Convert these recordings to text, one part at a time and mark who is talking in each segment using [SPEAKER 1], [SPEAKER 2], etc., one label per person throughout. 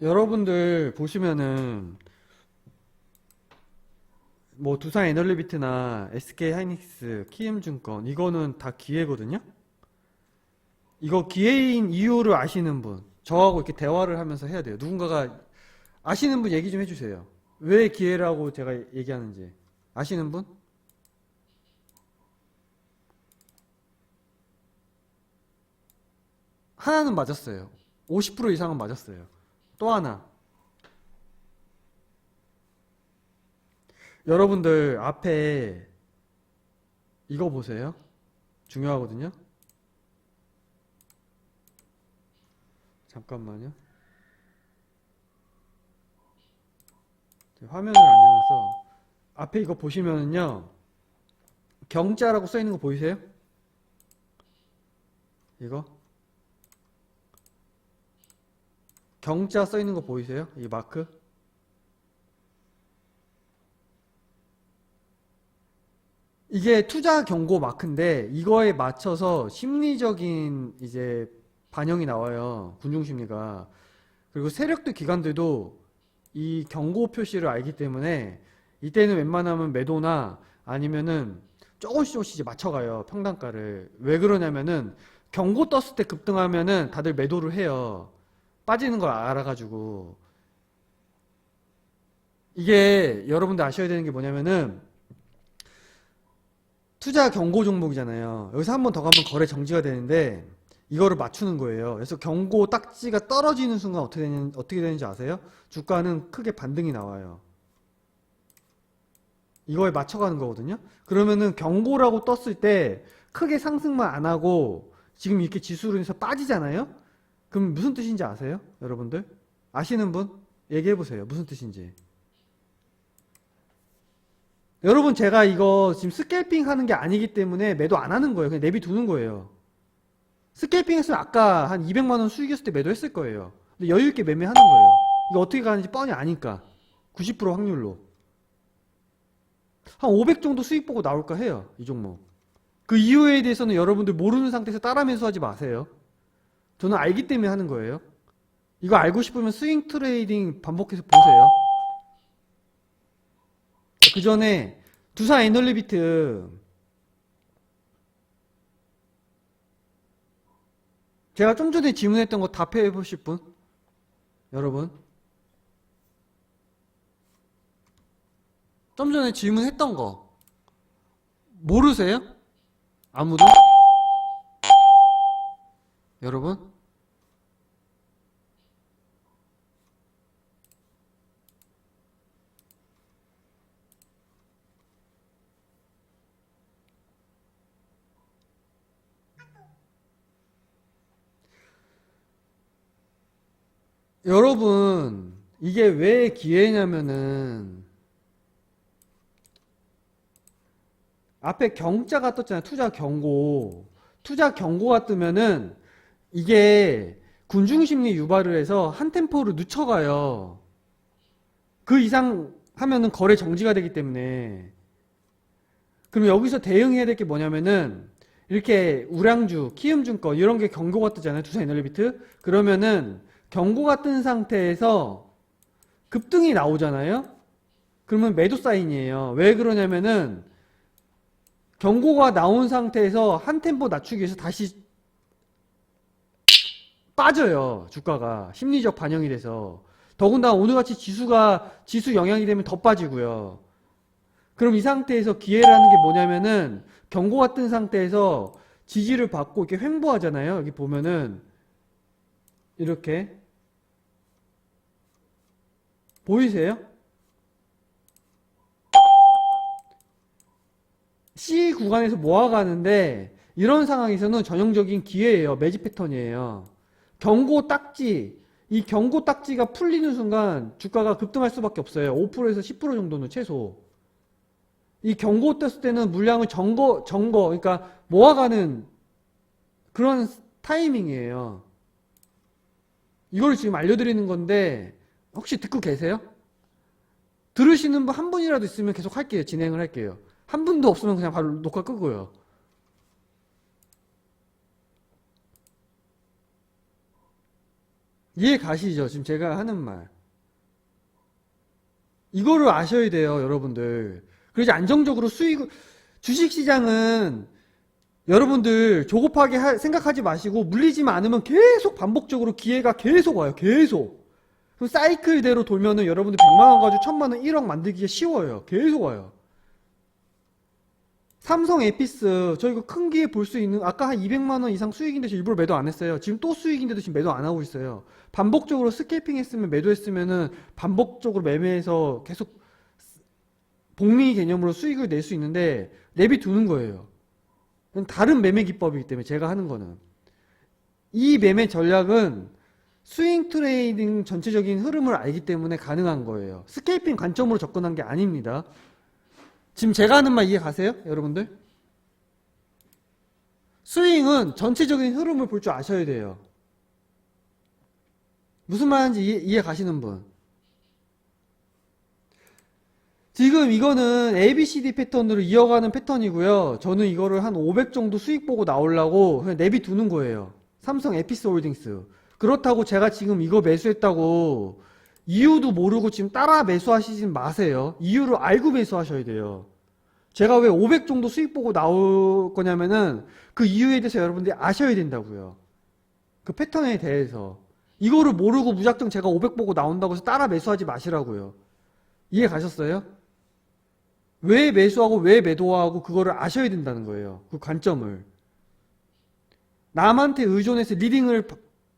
[SPEAKER 1] 여러분들 보시면은 뭐 두산 에너리비트나 SK 하이닉스, 키움증권 이거는 다 기회거든요. 이거 기회인 이유를 아시는 분, 저하고 이렇게 대화를 하면서 해야 돼요. 누군가가 아시는 분 얘기 좀 해주세요. 왜 기회라고 제가 얘기하는지 아시는 분? 하나는 맞았어요. 50% 이상은 맞았어요. 또 하나. 여러분들 앞에 이거 보세요. 중요하거든요. 잠깐만요. 화면을 안 내놔서 앞에 이거 보시면은요. 경자라고 써 있는 거 보이세요? 이거? 경자 써 있는 거 보이세요? 이 마크? 이게 투자 경고 마크인데 이거에 맞춰서 심리적인 이제 반영이 나와요. 군중 심리가. 그리고 세력들 기관들도 이 경고 표시를 알기 때문에 이때는 웬만하면 매도나 아니면은 조금씩 조금씩 이제 맞춰가요. 평단가를. 왜 그러냐면은 경고 떴을 때 급등하면은 다들 매도를 해요. 빠지는 걸 알아가지고. 이게 여러분들 아셔야 되는 게 뭐냐면은 투자 경고 종목이잖아요. 여기서 한 번 더 가면 거래 정지가 되는데 이거를 맞추는 거예요. 그래서 경고 딱지가 떨어지는 순간 어떻게 되는 어떻게 되는지 아세요? 주가는 크게 반등이 나와요. 이거에 맞춰가는 거거든요. 그러면은 경고라고 떴을 때 크게 상승만 안 하고 지금 이렇게 지수로 인해서 빠지잖아요. 그럼 무슨 뜻인지 아세요? 여러분들? 아시는 분? 얘기해 보세요. 무슨 뜻인지. 여러분 제가 이거 지금 스캘핑 하는 게 아니기 때문에 매도 안 하는 거예요. 그냥 내비 두는 거예요. 스캘핑 했으면 아까 한 200만 원 수익했을 때 매도했을 거예요. 근데 여유 있게 매매하는 거예요. 이거 어떻게 가는지 뻔히 아니까. 90% 확률로. 한 500 정도 수익 보고 나올까 해요. 이 종목. 그 이유에 대해서는 여러분들 모르는 상태에서 따라 매수하지 마세요. 저는 알기 때문에 하는 거예요. 이거 알고 싶으면 스윙 트레이딩 반복해서 보세요. 그 전에 두산 에너리비트 제가 좀 전에 질문했던 거 답해 보실 분? 여러분? 좀 전에 질문했던 거 모르세요? 아무도? 여러분? 여러분, 이게 왜 기회냐면은, 앞에 경자가 떴잖아요. 투자 경고. 투자 경고가 뜨면은, 이게 군중심리 유발을 해서 한 템포를 늦춰가요. 그 이상 하면은 거래 정지가 되기 때문에. 그럼 여기서 대응해야 될 게 뭐냐면은, 이렇게 우량주, 키움증권, 이런 게 경고가 뜨잖아요. 두산 에너리비트. 그러면은, 경고가 뜬 상태에서 급등이 나오잖아요? 그러면 매도 사인이에요. 왜 그러냐면은 경고가 나온 상태에서 한 템포 낮추기 위해서 다시 빠져요. 주가가. 심리적 반영이 돼서. 더군다나 오늘같이 지수가 지수 영향이 되면 더 빠지고요. 그럼 이 상태에서 기회라는 게 뭐냐면은 경고가 뜬 상태에서 지지를 받고 이렇게 횡보하잖아요. 여기 보면은 이렇게 보이세요? C 구간에서 모아가는데 이런 상황에서는 전형적인 기회예요. 매집 패턴이에요. 경고 딱지 이 경고 딱지가 풀리는 순간 주가가 급등할 수밖에 없어요. 5%에서 10% 정도는 최소. 이 경고 떴을 때는 물량을 정거 정거 그러니까 모아가는 그런 타이밍이에요. 이걸 지금 알려드리는 건데 혹시 듣고 계세요? 들으시는 분 한 분이라도 있으면 계속 할게요. 진행을 할게요. 한 분도 없으면 그냥 바로 녹화 끄고요. 이해 가시죠? 지금 제가 하는 말. 이거를 아셔야 돼요, 여러분들. 그래서 안정적으로 수익, 주식시장은 여러분들 조급하게 하- 생각하지 마시고 물리지만 않으면 계속 반복적으로 기회가 계속 와요, 계속. 그 사이클대로 돌면은 여러분들 100만원 가지고 1000만원, 1억 만들기가 쉬워요. 계속 와요. 삼성 에피스 저 이거 큰 기회 볼 수 있는 아까 한 200만 원 이상 수익인데 저 일부러 매도 안 했어요. 지금 또 수익인데도 지금 매도 안 하고 있어요. 반복적으로 스케이핑 했으면 매도했으면은 반복적으로 매매해서 계속 복리 개념으로 수익을 낼 수 있는데 내비 두는 거예요. 다른 매매 기법이기 때문에 제가 하는 거는 이 매매 전략은 스윙 트레이딩 전체적인 흐름을 알기 때문에 가능한 거예요. 스케이핑 관점으로 접근한 게 아닙니다. 지금 제가 하는 말 이해 가세요? 여러분들? 스윙은 전체적인 흐름을 볼 줄 아셔야 돼요. 무슨 말인지 이해, 이해 가시는 분? 지금 이거는 ABCD 패턴으로 이어가는 패턴이고요. 저는 이거를 한 500 정도 수익 보고 나오려고 그냥 내비 두는 거예요. 삼성 에피스 홀딩스. 그렇다고 제가 지금 이거 매수했다고 이유도 모르고 지금 따라 매수하시진 마세요. 이유를 알고 매수하셔야 돼요. 제가 왜 500 정도 수익 보고 나올 거냐면은 그 이유에 대해서 여러분들이 아셔야 된다고요. 그 패턴에 대해서. 이거를 모르고 무작정 제가 500 보고 나온다고 해서 따라 매수하지 마시라고요. 이해 가셨어요? 왜 매수하고 왜 매도하고 그거를 아셔야 된다는 거예요. 그 관점을. 남한테 의존해서 리딩을 바-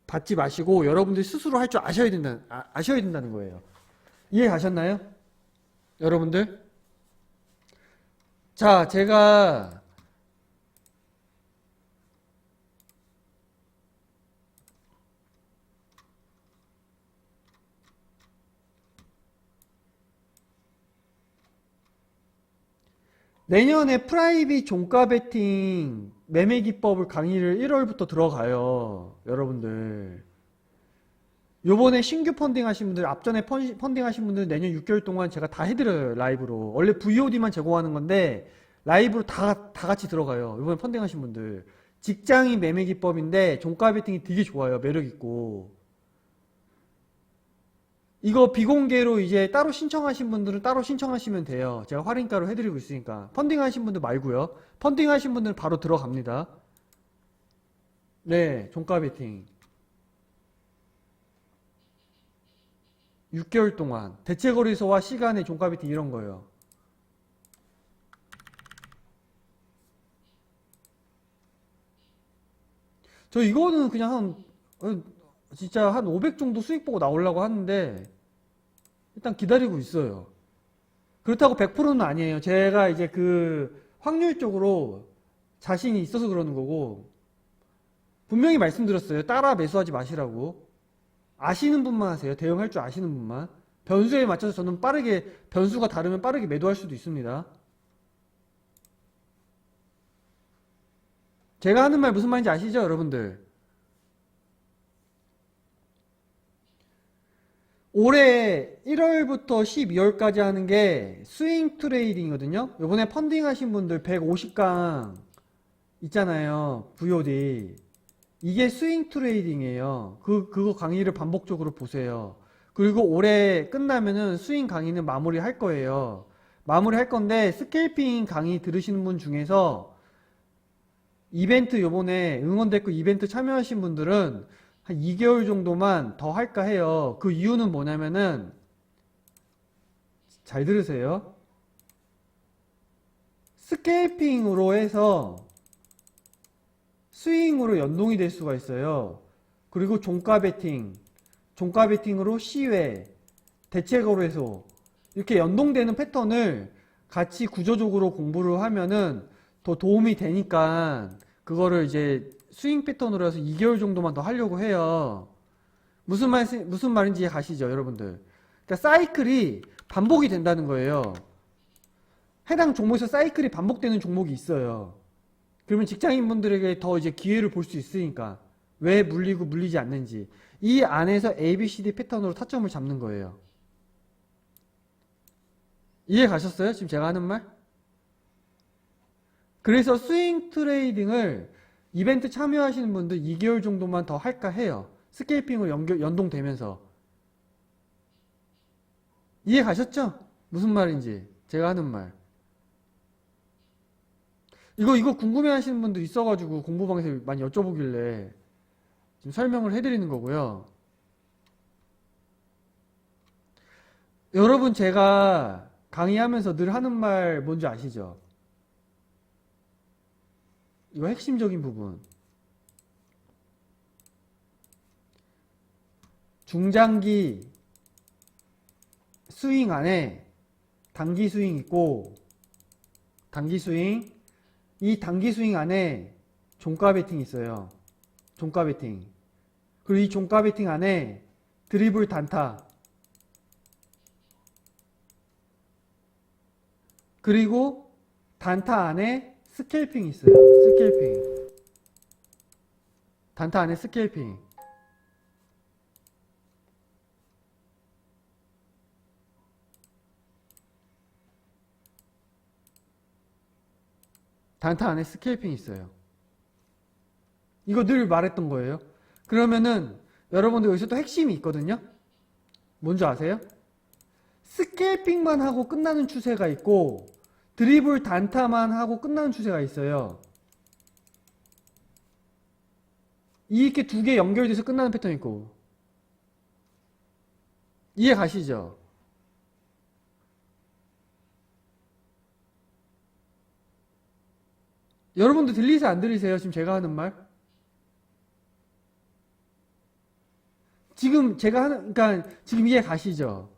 [SPEAKER 1] 받지 마시고 여러분들이 스스로 할 줄 아셔야 된다, 아, 아셔야 된다는 거예요. 이해 가셨나요? 여러분들? 자, 제가 내년에 프라이빗 종가 베팅 매매 기법을 강의를 1월부터 들어가요. 여러분들. 요번에 신규 펀딩 하신 분들, 앞전에 펀- 펀딩 하신 분들 내년 6개월 동안 제가 다 해드려요, 라이브로. 원래 VOD만 제공하는 건데, 라이브로 다, 다 같이 들어가요. 요번에 펀딩 하신 분들. 직장인 매매 기법인데, 종가 베팅이 되게 좋아요. 매력있고. 이거 비공개로 이제 따로 신청하신 분들은 따로 신청하시면 돼요. 제가 할인가로 해드리고 있으니까. 펀딩 하신 분들 말고요. 펀딩 하신 분들은 바로 들어갑니다. 네, 종가 베팅. 6개월 동안 대체 거래소와 시간의 종가 베팅 이런 거예요. 저 이거는 그냥 한 어, 진짜 한 500 정도 수익 보고 나오려고 하는데 일단 기다리고 있어요. 그렇다고 100%는 아니에요. 제가 이제 그 확률적으로 자신이 있어서 그러는 거고 분명히 말씀드렸어요. 따라 매수하지 마시라고. 아시는 분만 하세요. 대응할 줄 아시는 분만. 변수에 맞춰서 저는 빠르게 변수가 다르면 빠르게 매도할 수도 있습니다. 제가 하는 말 무슨 말인지 아시죠, 여러분들? 올해 1월부터 12월까지 하는 게 스윙 트레이딩이거든요. 요번에 펀딩 하신 분들 150강 있잖아요. VOD. 이게 스윙 트레이딩이에요. 그, 그거 강의를 반복적으로 보세요. 그리고 올해 끝나면은 스윙 강의는 마무리 할 거예요. 마무리 할 건데, 스케이핑 강의 들으시는 분 중에서 이벤트 요번에 응원 댓글 이벤트 참여하신 분들은 한 2개월 정도만 더 할까 해요. 그 이유는 뭐냐면은 잘 들으세요. 스케이핑으로 해서 스윙으로 연동이 될 수가 있어요. 그리고 종가 베팅, 종가 베팅으로 시외, 대체 거래소 이렇게 연동되는 패턴을 같이 구조적으로 공부를 하면은 더 도움이 되니까 그거를 이제 스윙 패턴으로 해서 2개월 정도만 더 하려고 해요. 무슨 말 무슨 말인지 가시죠, 여러분들? 그러니까 사이클이 반복이 된다는 거예요. 해당 종목에서 사이클이 반복되는 종목이 있어요. 그러면 직장인분들에게 더 이제 기회를 볼 수 있으니까 왜 물리고 물리지 않는지 이 안에서 ABCD 패턴으로 타점을 잡는 거예요. 이해 가셨어요? 지금 제가 하는 말? 그래서 스윙 트레이딩을 이벤트 참여하시는 분들 2개월 정도만 더 할까 해요. 스케일핑으로 연결, 연동되면서. 이해 가셨죠? 무슨 말인지. 제가 하는 말. 이거, 이거 궁금해 하시는 분들 있어가지고 공부방에서 많이 여쭤보길래 지금 설명을 해드리는 거고요. 여러분, 제가 강의하면서 늘 하는 말 뭔지 아시죠? 이거 핵심적인 부분. 중장기 스윙 안에 단기 스윙 있고 단기 스윙 이 단기 스윙 안에 종가 베팅 있어요. 종가 베팅. 그리고 이 종가 베팅 안에 드리블 단타 그리고 단타 안에 스캘핑 있어요. 스캘핑. 단타 안에 스캘핑. 단타 안에 스케일핑이 있어요. 이거 늘 말했던 거예요. 그러면은 여러분들 여기서 또 핵심이 있거든요. 뭔지 아세요? 스케일핑만 하고 끝나는 추세가 있고 드리블 단타만 하고 끝나는 추세가 있어요. 이렇게 두 개 연결돼서 끝나는 패턴이 있고 이해 가시죠? 여러분들 들리세요? 안 들리세요? 지금 제가 하는 말? 지금 제가 하는, 그러니까 지금 이해 가시죠?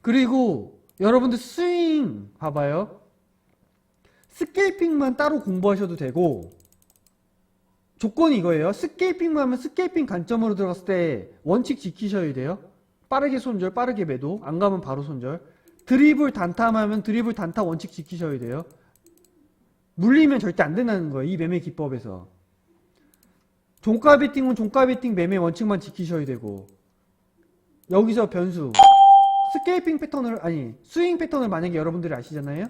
[SPEAKER 1] 그리고 여러분들 스윙 봐봐요. 스케이핑만 따로 공부하셔도 되고, 조건이 이거예요. 스케이핑만 하면 스케이핑 관점으로 들어갔을 때 원칙 지키셔야 돼요. 빠르게 손절, 빠르게 매도, 안 가면 바로 손절. 드리블 단타하면 드리블 단타 원칙 지키셔야 돼요. 물리면 절대 안 된다는 거예요. 이 매매 기법에서. 종가 베팅은 종가 베팅 매매 원칙만 지키셔야 되고 여기서 변수 스케이핑 패턴을 아니 스윙 패턴을 만약에 여러분들이 아시잖아요.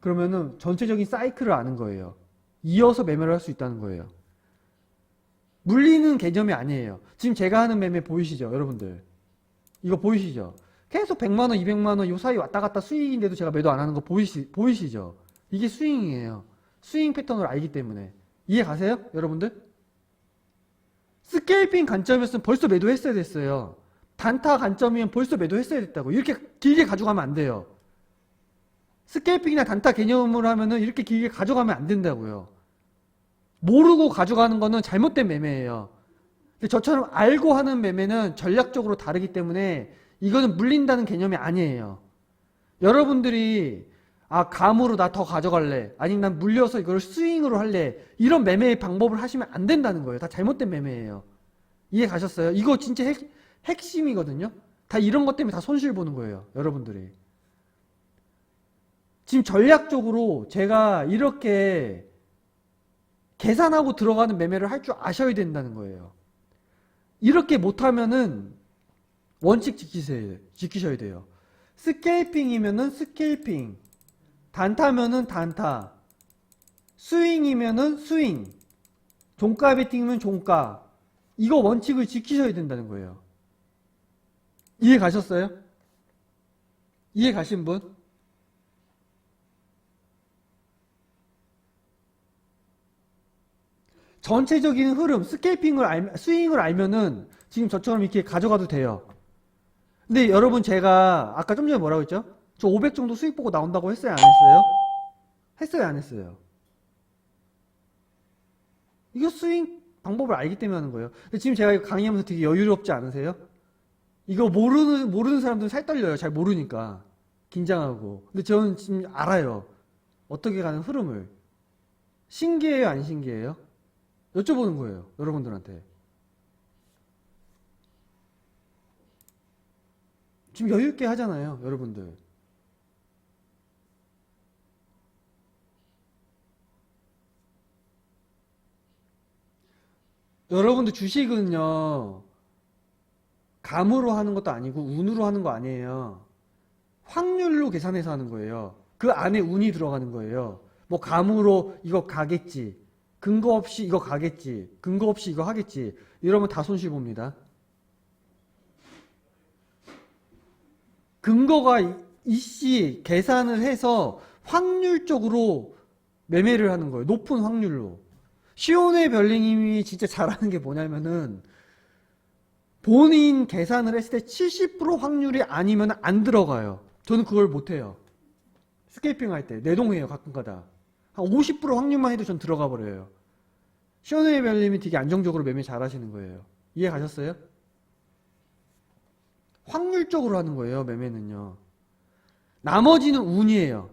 [SPEAKER 1] 그러면은 전체적인 사이클을 아는 거예요. 이어서 매매를 할 수 있다는 거예요. 물리는 개념이 아니에요. 지금 제가 하는 매매 보이시죠, 여러분들? 이거 보이시죠? 계속 100만 원, 200만 원 요 사이 왔다 갔다 수익인데도 제가 매도 안 하는 거 보이시 보이시죠? 이게 스윙이에요. 스윙 패턴을 알기 때문에. 이해 가세요? 여러분들? 스케일핑 관점이었으면 벌써 매도했어야 됐어요. 단타 관점이면 벌써 매도했어야 됐다고. 이렇게 길게 가져가면 안 돼요. 스케일핑이나 단타 개념으로 하면은 이렇게 길게 가져가면 안 된다고요. 모르고 가져가는 거는 잘못된 매매예요. 근데 저처럼 알고 하는 매매는 전략적으로 다르기 때문에 이거는 물린다는 개념이 아니에요. 여러분들이 아 감으로 나 더 가져갈래 아니면 난 물려서 이걸 스윙으로 할래 이런 매매의 방법을 하시면 안 된다는 거예요 다 잘못된 매매예요 이해 가셨어요? 이거 진짜 핵, 핵심이거든요 다 이런 것 때문에 다 손실 보는 거예요 여러분들이 지금 전략적으로 제가 이렇게 계산하고 들어가는 매매를 할 줄 아셔야 된다는 거예요 이렇게 못하면은 원칙 지키세요, 지키셔야 돼요 스케이핑이면은 스케이핑 단타면은 단타, 스윙이면은 스윙, 종가 베팅이면 종가. 이거 원칙을 지키셔야 된다는 거예요. 이해 가셨어요? 이해 가신 분? 전체적인 흐름, 스케이핑을 알, 스윙을 알면은 지금 저처럼 이렇게 가져가도 돼요. 근데 여러분 제가 아까 좀 전에 뭐라고 했죠? 저 500 정도 수익 보고 나온다고 했어요? 안 했어요? 했어요? 안 했어요? 이거 스윙 방법을 알기 때문에 하는 거예요. 근데 지금 제가 강의하면서 되게 여유롭지 않으세요? 이거 모르는, 모르는 사람들은 살 떨려요. 잘 모르니까. 긴장하고. 근데 저는 지금 알아요. 어떻게 가는 흐름을. 신기해요? 안 신기해요? 여쭤보는 거예요. 여러분들한테. 지금 여유 있게 하잖아요. 여러분들. 여러분들 주식은요, 감으로 하는 것도 아니고 운으로 하는 거 아니에요. 확률로 계산해서 하는 거예요. 그 안에 운이 들어가는 거예요. 뭐 감으로 이거 가겠지. 근거 없이 이거 가겠지. 근거 없이 이거 하겠지. 이러면 다 손실 봅니다. 근거가 이- 이씨 계산을 해서 확률적으로 매매를 하는 거예요. 높은 확률로. 시온의 별링님이 진짜 잘하는 게 뭐냐면은 본인 계산을 했을 때 70% 확률이 아니면 안 들어가요. 저는 그걸 못해요. 스케이핑 할 때 내동해요 가끔 가다. 한 50% 확률만 해도 전 들어가 버려요. 시온의 별님이 되게 안정적으로 매매 잘 하시는 거예요. 이해 가셨어요? 확률적으로 하는 거예요, 매매는요. 나머지는 운이에요.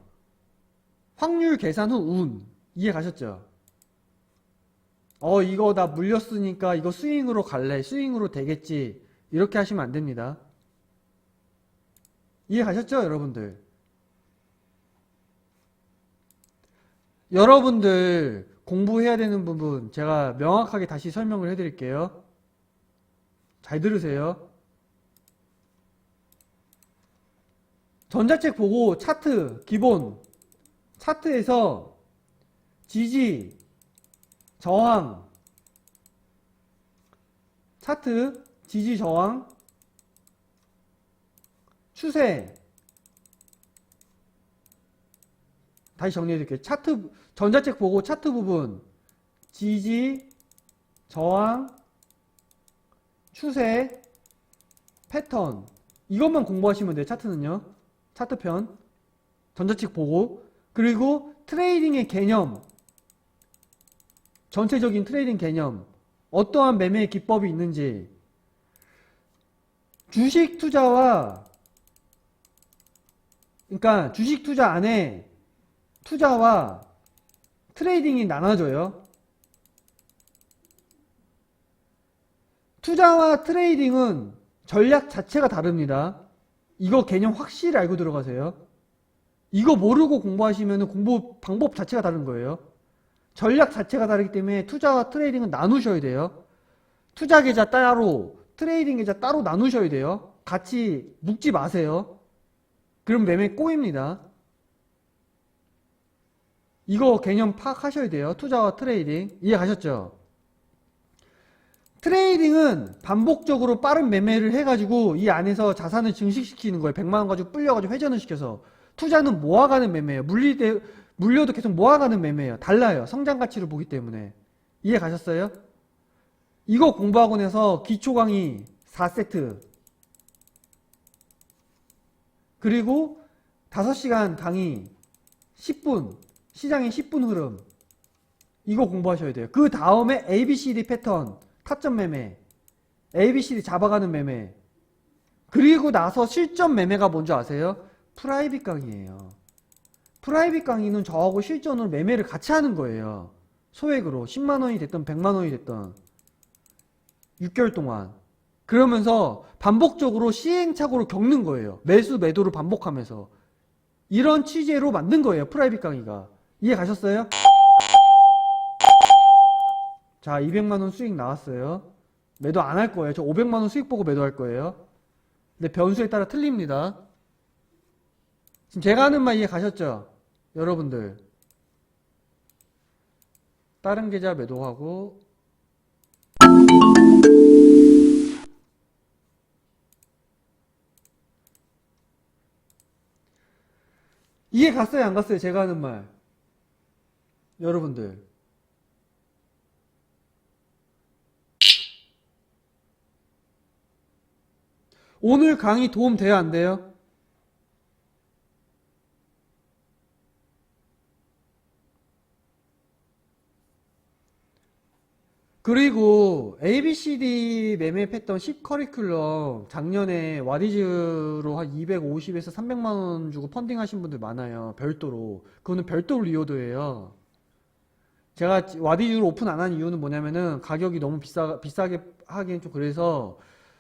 [SPEAKER 1] 확률 계산 후 운. 이해 가셨죠? 어, 이거 나 물렸으니까 이거 스윙으로 갈래. 스윙으로 되겠지. 이렇게 하시면 안 됩니다. 이해 가셨죠, 여러분들? 여러분들 공부해야 되는 부분 제가 명확하게 다시 설명을 해드릴게요. 잘 들으세요. 전자책 보고 차트 기본 차트에서 지지 저항. 차트 지지 저항. 추세. 다시 정리해 드릴게요. 차트 전자책 보고 차트 부분. 지지 저항 추세 패턴. 이것만 공부하시면 돼요. 차트는요. 차트편. 전자책 보고. 그리고 트레이딩의 개념 전체적인 트레이딩 개념 어떠한 매매 기법이 있는지 주식 투자와 그러니까 주식 투자 안에 투자와 트레이딩이 나눠져요. 투자와 트레이딩은 전략 자체가 다릅니다. 이거 개념 확실히 알고 들어가세요. 이거 모르고 공부하시면 공부 방법 자체가 다른 거예요. 전략 자체가 다르기 때문에 투자와 트레이딩은 나누셔야 돼요. 투자 계좌 따로, 트레이딩 계좌 따로 나누셔야 돼요. 같이 묶지 마세요. 그럼 매매 꼬입니다. 이거 개념 파악하셔야 돼요. 투자와 트레이딩. 이해 가셨죠? 트레이딩은 반복적으로 빠른 매매를 해가지고 이 안에서 자산을 증식시키는 거예요. 100만원 가지고 불려가지고 회전을 시켜서. 투자는 모아가는 매매예요. 때, 물려도 계속 모아가는 매매예요. 달라요. 성장 가치를 보기 때문에. 이해 가셨어요? 이거 공부하고 나서 기초 강의 4세트. 그리고 5시간 강의 10분. 시장의 10분 흐름. 이거 공부하셔야 돼요. 그 다음에 ABCD 패턴. 타점 매매. ABCD 잡아가는 매매. 그리고 나서 실전 매매가 뭔지 아세요? 프라이빗 강의예요. 프라이빗 강의는 저하고 실전으로 매매를 같이 하는 거예요. 소액으로 10만 원이 됐던 100만 원이 됐던 6개월 동안 그러면서 반복적으로 시행착오를 겪는 거예요. 매수 매도를 반복하면서 이런 취재로 만든 거예요. 프라이빗 강의가 이해 가셨어요? 자 200만 원 수익 나왔어요. 매도 안 할 거예요. 저 500만 원 수익 보고 매도할 거예요. 근데 변수에 따라 틀립니다. 지금 제가 하는 말 이해 가셨죠? 여러분들. 다른 계좌 매도하고 이해 갔어요? 안 갔어요? 제가 하는 말. 여러분들. 오늘 강의 도움 돼요? 안 돼요? 그리고 ABCD 매매 패턴 10 커리큘럼 작년에 와디즈로 한 250에서 300만 원 주고 펀딩 하신 분들 많아요. 별도로. 그거는 별도로 리워드예요. 제가 와디즈로 오픈 안 한 이유는 뭐냐면은 가격이 너무 비싸, 비싸게 하기엔 좀 그래서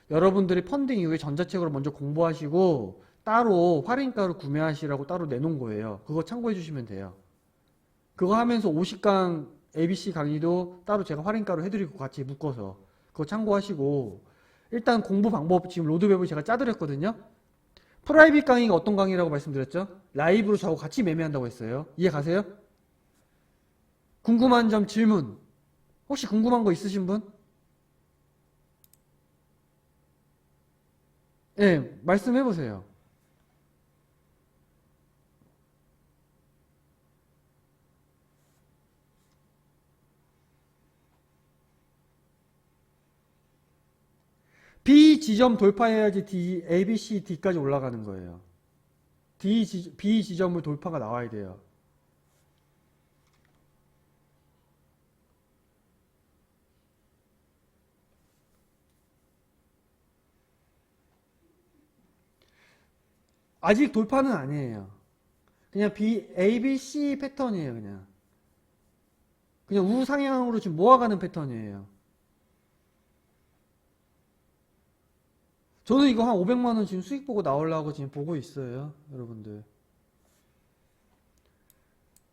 [SPEAKER 1] 여러분들이 펀딩 이후에 전자책으로 먼저 공부하시고 따로 할인가로 구매하시라고 따로 내놓은 거예요. 그거 참고해 주시면 돼요. 그거 하면서 50강 ABC 강의도 따로 제가 할인가로 해드리고 같이 묶어서 그거 참고하시고 일단 공부 방법 지금 로드맵을 제가 짜드렸거든요. 프라이빗 강의가 어떤 강의라고 말씀드렸죠? 라이브로 저하고 같이 매매한다고 했어요. 이해 가세요? 궁금한 점 질문. 혹시 궁금한 거 있으신 분? 예, 네, 말씀해 보세요. B 지점 돌파해야지 D, A, B, C, D까지 올라가는 거예요. D 지, B 지점을 돌파가 나와야 돼요. 아직 돌파는 아니에요. 그냥 B, A, B, C 패턴이에요, 그냥. 그냥 우상향으로 지금 모아가는 패턴이에요. 저는 이거 한 500만 원 지금 수익 보고 나오려고 지금 보고 있어요, 여러분들.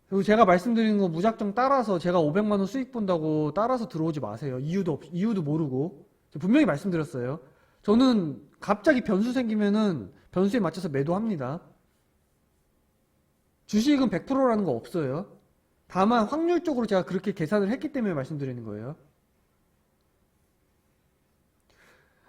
[SPEAKER 1] 그리고 제가 말씀드리는 거 무작정 따라서 제가 500만 원 수익 본다고 따라서 들어오지 마세요. 이유도 없, 이유도 모르고. 분명히 말씀드렸어요. 저는 갑자기 변수 생기면은 변수에 맞춰서 매도합니다. 주식은 100%라는 거 없어요. 다만 확률적으로 제가 그렇게 계산을 했기 때문에 말씀드리는 거예요.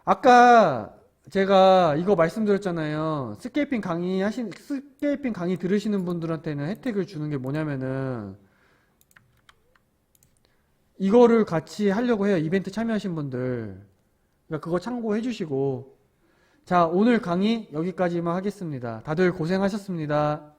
[SPEAKER 1] 아까 제가 이거 말씀드렸잖아요. 스케이핑 강의 하신, 스케이핑 강의 들으시는 분들한테는 혜택을 주는 게 뭐냐면은, 이거를 같이 하려고 해요. 이벤트 참여하신 분들. 그러니까 그거 참고해 주시고. 자, 오늘 강의 여기까지만 하겠습니다. 다들 고생하셨습니다.